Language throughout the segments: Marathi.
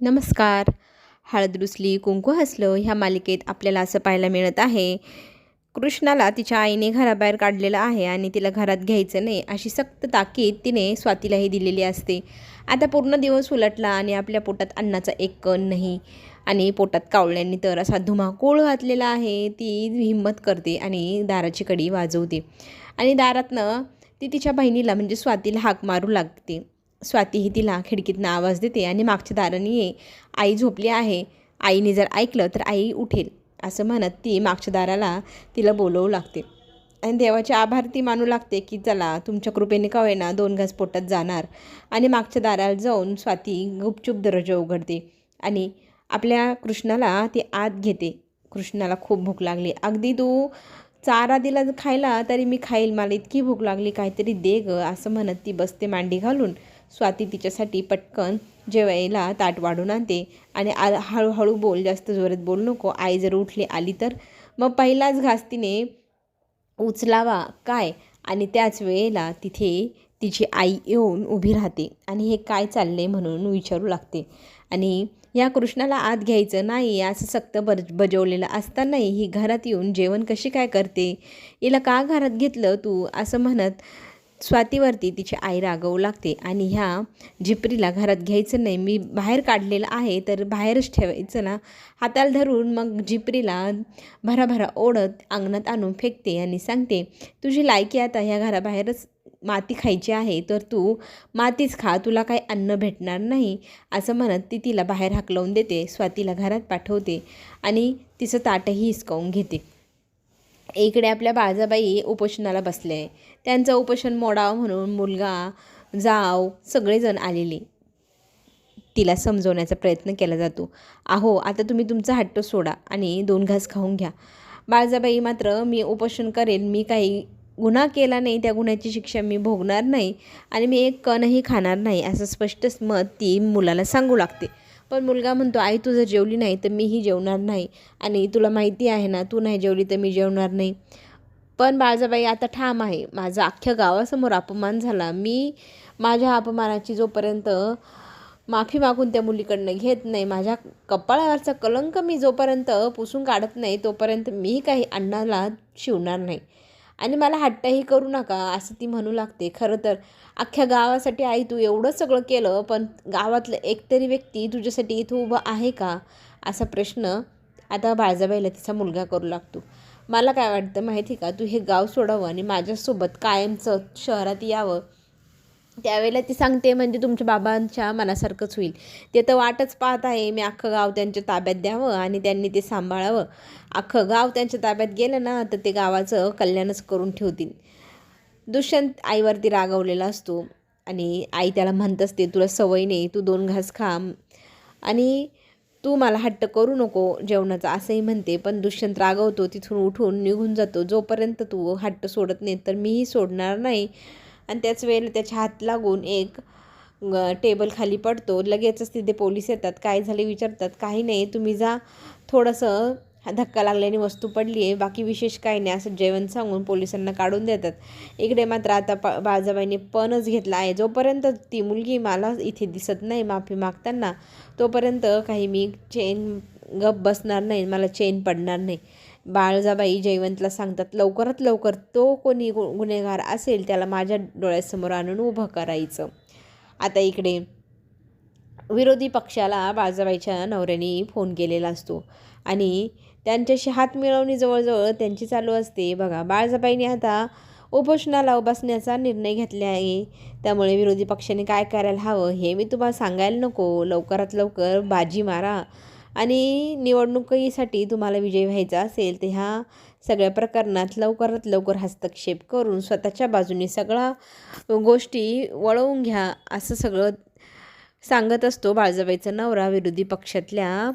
नमस्कार. हळद रुसली कुंकू हसलं ह्या मालिकेत आपल्याला असं पाहायला मिळत आहे कृष्णाला तिच्या आईने घराबाहेर काढलेलं आहे आणि तिला घरात घ्यायचं नाही अशी सक्त ताकीद तिने स्वातीलाही दिलेली असते. आता पूर्ण दिवस उलटला आणि आपल्या पोटात अन्नाचा एक कण नाही आणि पोटात कावळ्यांनी तर असा धुमाकूळ घातलेला आहे ती हिंमत करते आणि दाराची कडी वाजवते. आणि दारातनं ती तिच्या बहिणीला म्हणजे स्वातीला हाक मारू लागते. स्वातीही तिला खिडकीतनं आवाज देते आणि मागच्या दाराने ये. आई झोपली आहे. आईने जर ऐकलं तर आई उठेल असं म्हणत ती मागच्या दाराला तिला बोलवू लागते. आणि देवाचे आभार ती मानू लागते की चला तुमच्या कृपेने का होईना दोन घास पोटात जाणार. आणि मागच्या दाराला जाऊन स्वाती गुपचूप दरवाजा उघडते आणि आपल्या कृष्णाला ती आत घेते. कृष्णाला खूप भूक लागली. अगदी तू चारा दिला खायला तरी मी खाईल मला इतकी भूक लागली काहीतरी दे ग असं म्हणत ती बसते मांडी घालून. स्वाती तिच्यासाठी पटकन जेवायला ताट वाढून आणते. आणि आ हळूहळू बोल जास्त जोरात बोल नको. आई जर उठली आली तर? मग पहिलाच घास तिने उचलावा. काय? आणि त्याच वेळेला तिथे तिची आई येऊन उभी राहते. आणि हे काय चालले म्हणून विचारू लागते. आणि या कृष्णाला आत घ्यायचं नाही. असं सक्त बज बजवलेलं असतानाही ही घरात येऊन जेवण कशी काय करते? हिला का घरात घेतलं तू? असं म्हणत स्वातीवरती तिची आई रागवू लागते आणि ह्या झिपरीला घरात घ्यायचं नाही. मी बाहेर काढलेलं आहे तर बाहेरच ठेवायचं ना. हाताला धरून मग झिपरीला भराभरा ओढत अंगणात आणून फेकते आणि सांगते तुझी लायकी आता ह्या घराबाहेरच माती खायची आहे तर तू मातीच खा तुला काही अन्न भेटणार नाही. असं म्हणत ती तिला बाहेर हाकलवून देते स्वातीला घरात पाठवते आणि तिचं ताटही हिसकावून घेते. इकडे आपल्या बाळजाबाई उपोषणाला बसले. आहे त्यांचं उपोषण मोडावं म्हणून मुलगा जाव सगळेजण आलेले. तिला समजवण्याचा प्रयत्न केला जातो. अहो आता तुम्ही तुमचा हट्ट सोडा आणि दोन घास खाऊन घ्या. बाळजाबाई मात्र मी उपोषण करेन. मी काही गुन्हा केला नाही. त्या गुन्ह्याची शिक्षा मी भोगणार नाही आणि मी एक कणही खाणार नाही असं स्पष्ट मत ती मुलाला सांगू लागते. पण मुलगा म्हणतो आई तू जर जेवली नाही तर मीही जेवणार नाही आणि तुला माहिती आहे ना तू नाही जेवली तर मी जेवणार नाही. पण बाळजाबाई आता ठाम आहे. माझा अख्ख्या गावासमोर अपमान झाला. मी माझ्या अपमानाची जोपर्यंत माफी मागून त्या मुलीकडनं घेत नाही माझ्या कपाळावरचा कलंक मी जोपर्यंत पुसून काढत नाही तोपर्यंत मी काही अण्णाला शिवणार नाही. आणि मला हट्टही करू नका असं ती म्हणू लागते. खरं तर अख्ख्या गावासाठी आई तू एवढं सगळं केलं पण गावातलं एकतरी व्यक्ती तुझ्यासाठी इथं उभं आहे का? असा प्रश्न आता बाळजाबाईला तिचा मुलगा करू लागतो. मला काय वाटतं माहिती का? तू हे गाव सोडावं आणि माझ्यासोबत कायमचं शहरात यावं. त्यावेळेला ती सांगते म्हणजे तुमच्या बाबांच्या मनासारखंच होईल. ते तर वाटच पाहत आहे मी अख्खं गाव त्यांच्या ताब्यात द्यावं आणि त्यांनी ते सांभाळावं. अख्खं गाव त्यांच्या ताब्यात गेलं ना तर ते गावाचं कल्याणच करून ठेवतील. दुष्यंत आईवरती रागवलेला असतो आणि आई त्याला म्हणत असते तुला सवय नाही तू दोन घास खा. आणि तू मला हट्ट करू नको जेवणाचा असंही म्हणते पण दुष्यंत रागवतो तिथून उठून निघून जातो जोपर्यंत तू हट्ट सोडत नाही तर मीही सोडणार नाही. आणि त्याच वेळेला त्याच्या हात लागून एक टेबल खाली पडतो. लगेचच तिथे पोलीस येतात. काय झाले विचारतात. काही नाही. तुम्ही जा. थोडंसं धक्का लागल्याने वस्तू पडली आहे बाकी विशेष काही नाही. असं जेवण सांगून पोलिसांना काढून देतात. इकडे मात्र आता प बाळजाबाईने पणच घेतला आहे. जोपर्यंत ती मुलगी मला इथे दिसत नाही माफी मागताना तोपर्यंत काही मी चेन गप बसणार नाही. मला चेन पडणार नाही. बाळजाबाई जयवंतला सांगतात लवकरात लवकर तो कोणी गु गुन्हेगार असेल त्याला माझ्या डोळ्यासमोर आणून उभं करायचं. आता इकडे विरोधी पक्षाला बाळजाबाईच्या नवऱ्याने फोन केलेला असतो आणि त्यांच्याशी हात मिळवणी जवळजवळ त्यांची चालू असते. बघा बाळजाबाईने आता उपोषणाला बसण्याचा निर्णय घेतला आहे. त्यामुळे विरोधी पक्षाने काय करायला हवं हे मी तुम्हाला सांगायला नको. लवकरात लवकर बाजी मारा. आणि निवडणुकीसाठी तुम्हाला विजय व्हायचा असेल तर ह्या सगळ्या प्रकरणात लवकरात लवकर हस्तक्षेप करून स्वतःच्या बाजूने सगळा गोष्टी वळवून घ्या असं सगळं सांगत असतो बाळजाबाईचा नवरा विरोधी पक्षातल्या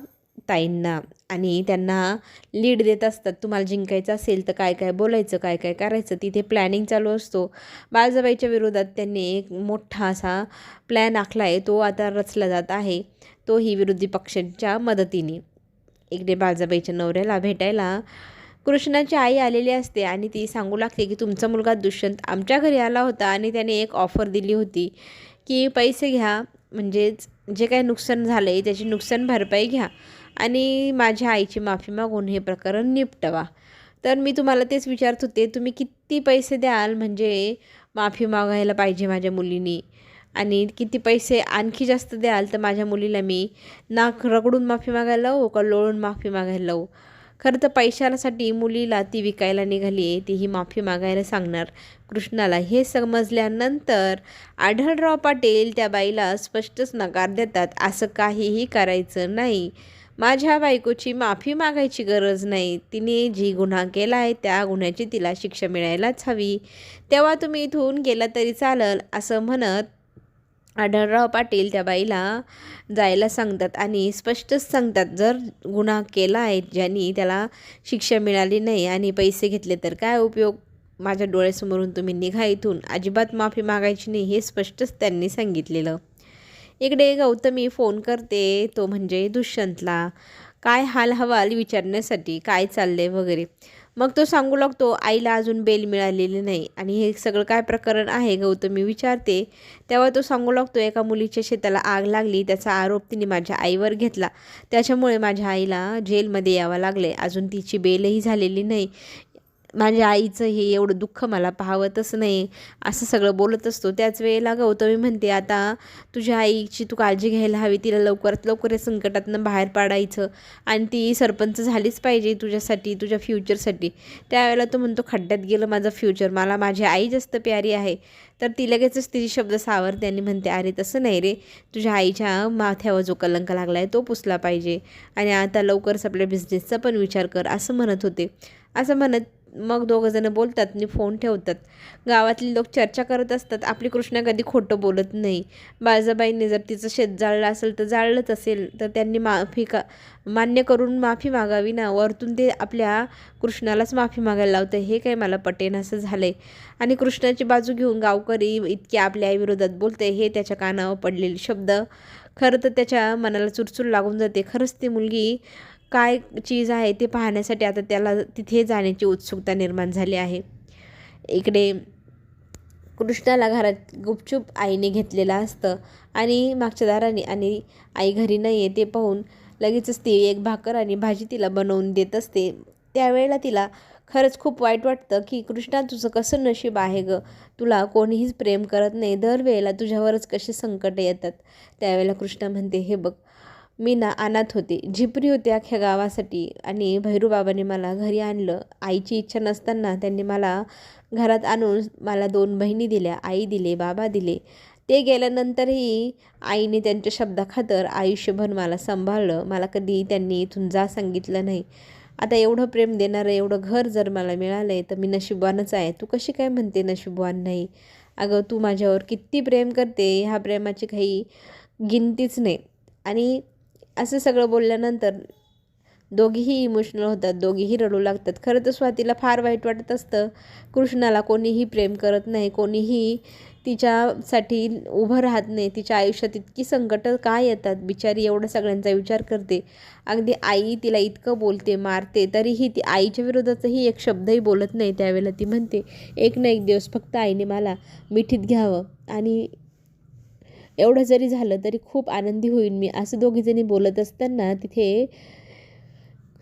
ताईंना आणि त्यांना लीड देत असतात. तुम्हाला जिंकायचं असेल तर काय काय बोलायचं काय काय करायचं तिथे प्लॅनिंग चालू असतो. बाळजाबाईच्या विरोधात त्यांनी एक मोठा असा प्लॅन आखला आहे तो आता रचला जात आहे. तो ही विरोधी पक्षांच्या मदतीने. इकडे बाळजाबाईच्या नवऱ्याला भेटायला कृष्णाची आई आलेली असते आणि ती सांगू लागते की तुमचा मुलगा दुष्यंत आमच्या घरी आला होता आणि त्याने एक ऑफर दिली होती की पैसे घ्या म्हणजेच जे काही नुकसान झालं आहे त्याची नुकसान भरपाई घ्या. आणि माझ्या आईची माफी मागून हे प्रकरण निपटवा. तर मी तुम्हाला तेच विचारत होते तुम्ही किती पैसे द्याल? म्हणजे माफी मागायला पाहिजे माझ्या मुलीनी. आणि किती पैसे आणखी जास्त द्याल तर माझ्या मुलीला मी नाक रगडून माफी मागायला लावू का लोळून माफी मागायला लावू? खरं तर पैशासाठी मुलीला ती विकायला निघाली आहे ती ही माफी मागायला सांगणार. कृष्णाला हे समजल्यानंतर आढळराव पाटील त्या बाईला स्पष्टच नकार देतात असं काहीही करायचं नाही. माझ्या बायकोची माफी मागायची गरज नाही. तिने जी गुन्हा केला आहे त्या गुन्ह्याची तिला शिक्षा मिळायलाच हवी. तेव्हा तुम्ही इथून गेला तरी चालल असं म्हणत आढळराव पाटील त्या बाईला जायला सांगतात आणि स्पष्टच सांगतात जर गुन्हा केला आहे ज्यांनी त्याला शिक्षा मिळाली नाही आणि पैसे घेतले तर काय उपयोग? माझ्या डोळ्यासमोरून तुम्ही निघा इथून. अजिबात माफी मागायची नाही हे स्पष्टच त्यांनी सांगितलेलं. इकडे गौतमी फोन करते तो म्हणजे दुष्यंतला. काय हाल हवाल विचारण्यासाठी? काय चालले वगैरे? मग तो सांगू लागतो आईला अजून बेल मिळालेली नाही आणि हे सगळं काय प्रकरण आहे? गौतमी विचारते. तेव्हा तो सांगू लागतो एका मुलीच्या शेताला आग लागली. त्याचा आरोप तिने माझ्या आईवर घेतला. त्याच्यामुळे माझ्या आईला जेलमध्ये यावं लागले अजून तिची बेलही झालेली नाही. माझ्या आईचं हे एवढं दुःख मला पाहावतच नाही असं सगळं बोलत असतो. त्याच वेळेला गौतमी म्हणते आता तुझ्या आईची तू काळजी घ्यायला हवी तिला लवकरात लवकर या संकटातनं बाहेर पाडायचं आणि ती सरपंच झालीच पाहिजे तुझ्यासाठी तुझ्या फ्युचरसाठी. त्यावेळेला तो म्हणतो खड्ड्यात गेलं माझं फ्युचर मला माझी आई जास्त प्यारी आहे. तर ती लगेचच तिची शब्द सावरते आणि म्हणते अरे तसं नाही रे तुझ्या आईच्या माथ्यावर जो कलंक लागला आहे तो पुसला पाहिजे आणि आता लवकरच आपल्या बिझनेसचा पण विचार कर असं म्हणत होते. असं म्हणत मग दोघंजणं बोलतात आणि फोन ठेवतात. गावातले लोक चर्चा करत असतात. आपली कृष्णा कधी खोटं बोलत नाही. बाळजाबाईंनी जर तिचं शेत जाळलं असेल तर जाळलंच असेल. तर त्यांनी माफी का मान्य करून माफी मागावी ना. वरतून ते आपल्या कृष्णालाच माफी मागायला लावतं. हे काय मला पटेन असं झालं आहे आणि कृष्णाची बाजू घेऊन गावकरी इतके आपल्या आईविरोधात बोलते हे त्याच्या कानावर पडलेले शब्द. खरं तर त्याच्या मनाला चुरचूर लागून जाते. खरंच ती मुलगी काय चीज आहे ते पाहण्यासाठी आता त्याला तिथे जाण्याची उत्सुकता निर्माण झाली आहे. इकडे कृष्णाला घरात गुपचूप आईने घेतलेलं असतं आणि मागच्या दाराने आणि आई घरी नाही आहे ते पाहून लगेचच ती एक भाकर आणि भाजी तिला बनवून देत असते. त्यावेळेला तिला खरंच खूप वाईट वाटतं की कृष्णा तुझं कसं नशीब आहे गं? तुला कोणीहीच प्रेम करत नाही. दरवेळेला तुझ्यावरच कसे संकट येतात. त्यावेळेला कृष्णा म्हणते हे बघ मी ना अनाथ होते. झिपरी होते अख्ख्या गावासाठी. आणि भैरूबाबांनी मला घरी आणलं. आईची इच्छा नसताना त्यांनी मला घरात आणून मला दोन बहिणी दिल्या. आई दिले बाबा दिले. ते गेल्यानंतरही आईने त्यांच्या शब्दाखातर आयुष्यभर मला सांभाळलं. मला कधी त्यांनी इथून जा सांगितलं नाही. आता एवढं प्रेम देणारं एवढं घर जर मला मिळालं आहे तर मी नशीबवानच आहे. तू कशी काय म्हणते नशीबवान नाही? अगं तू माझ्यावर किती प्रेम करते. ह्या प्रेमाची काही गिनतीच नाही. आणि असं सगळं बोलल्यानंतर दोघीही इमोशनल होतात दोघीही रडू लागतात. खरं तर स्वातीला फार वाईट वाटत असतं. कृष्णाला कोणीही प्रेम करत नाही कोणीही तिच्यासाठी उभं राहत नाही. तिच्या आयुष्यात इतकी संकटं का येतात? बिचारी एवढं सगळ्यांचा विचार करते. अगदी आई तिला इतकं बोलते मारते तरीही ती आईच्या विरोधातही एक शब्दही बोलत नाही. त्यावेळेला ती म्हणते एक ना एक दिवस फक्त आईने मला मिठीत घ्यावं आणि एवढं जरी झालं तरी खूप आनंदी होईल मी. असं दोघीजणी बोलत असताना तिथे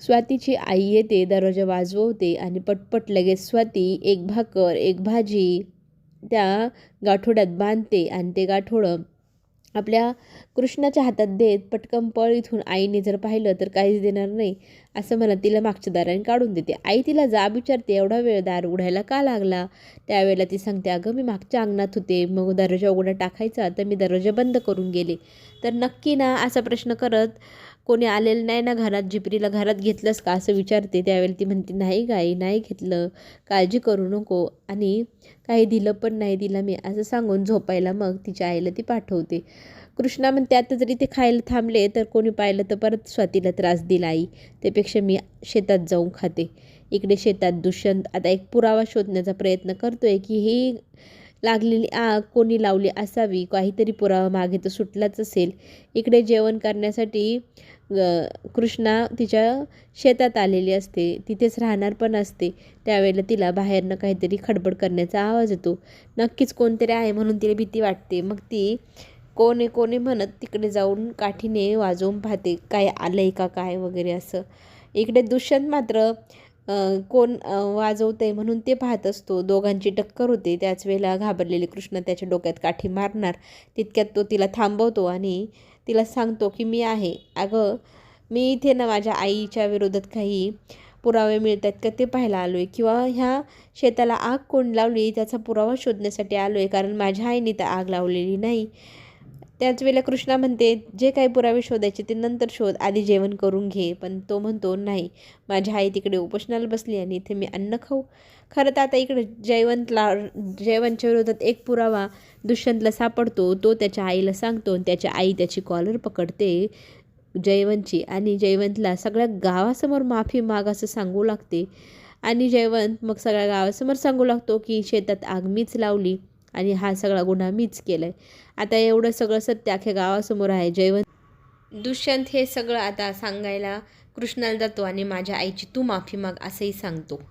स्वातीची आई येते दरवाजा वाजवते आणि पटपट लगेच स्वाती एक भाकर एक भाजी त्या गाठोड्यात बांधते आणि ते गाठोडं आपल्या कृष्णाच्या हातात देत पटकन पळ इथून आईने जर पाहिलं तर काहीच देणार नाही असं मला तिला मागच्या दाराने काढून देते. आई तिला जाब विचारते एवढा वेळ दार उघडायला का लागला? त्यावेळेला ती सांगते अगं मी मागच्या अंगणात होते मग दरवाजा उघडा टाकायचा तर मी दरवाजा बंद करून गेले. तर नक्की ना असा प्रश्न करत कोणी आलेलं नाही ना घरात झिपरीला घरात घेतलंस का असं विचारते. त्यावेळेला ती म्हणते नाही गाई नाही घेतलं. काळजी करू नको. आणि काही दिलं पण नाही दिलं मी असं सांगून झोपायला मग तिच्या आईला ती पाठवते. कृष्णा म्हणते आता जरी ते खायला थांबले तर कोणी पाहिलं तर परत स्वातीला त्रास दिला आई. त्यापेक्षा मी शेतात जाऊन खाते. इकडे शेतात दुष्यंत आता एक पुरावा शोधण्याचा प्रयत्न करतो आहे की ही लागलेली आग कोणी लावली असावी? काहीतरी पुरावा मागे तर सुटलाच असेल. इकडे जेवण करण्यासाठी कृष्णा तिच्या शेतात आलेली असते. तिथेच राहणार पण असते. त्यावेळेला तिला बाहेरनं काहीतरी खडबड करण्याचा आवाज येतो. नक्कीच कोणतरी आहे म्हणून तिला भीती वाटते. मग ती कोणी कोणी म्हणत तिकडे जाऊन काठीने वाजवून पाहते काय आलं आहे का? काय वगैरे? असं. इकडे दुष्यंत मात्र कोण वाजवते वाजवतंय म्हणून ते पाहत असतो. दोघांची टक्कर होते. त्याच वेळेला घाबरलेले कृष्ण त्याच्या डोक्यात काठी मारणार. तितक्यात तो तिला थांबवतो आणि तिला सांगतो की मी आहे. अगं मी इथे ना माझ्या आईच्या विरोधात काही पुरावे मिळतात का ते पाहायला आलो आहे किंवा ह्या शेताला आग कोण लावली? त्याचा पुरावा शोधण्यासाठी आलो आहे कारण माझ्या आईने तर आग लावलेली नाही. त्याच वेळेला कृष्णा म्हणते जे काही पुरावे शोधायचे ते नंतर शोध आधी जेवण करून घे. पण तो म्हणतो नाही माझी आई तिकडे उपोषणाला बसली आणि इथे मी अन्न खाऊ. खरं तर आता इकडे जयवंतला जयवंतच्या विरोधात एक पुरावा दुष्यंतला सापडतो. तो त्याच्या आईला सांगतो आणि त्याची आई त्याची कॉलर पकडते जयवंतची आणि जयवंतला सगळ्या गावासमोर माफी माग असं सांगू लागते. आणि जयवंत मग सगळ्या गावासमोर सांगू लागतो की शेतात आग मीच लावली. आणि हा सगळा गुन्हा मीच केला आहे आता एवढं सगळं सत्य अख्ख्या गावासमोर आहे. जयवंत दुष्यंत हे सगळं आता सांगायला कृष्णाला जातो आणि माझ्या आईची तू माफी माग असंही सांगतो.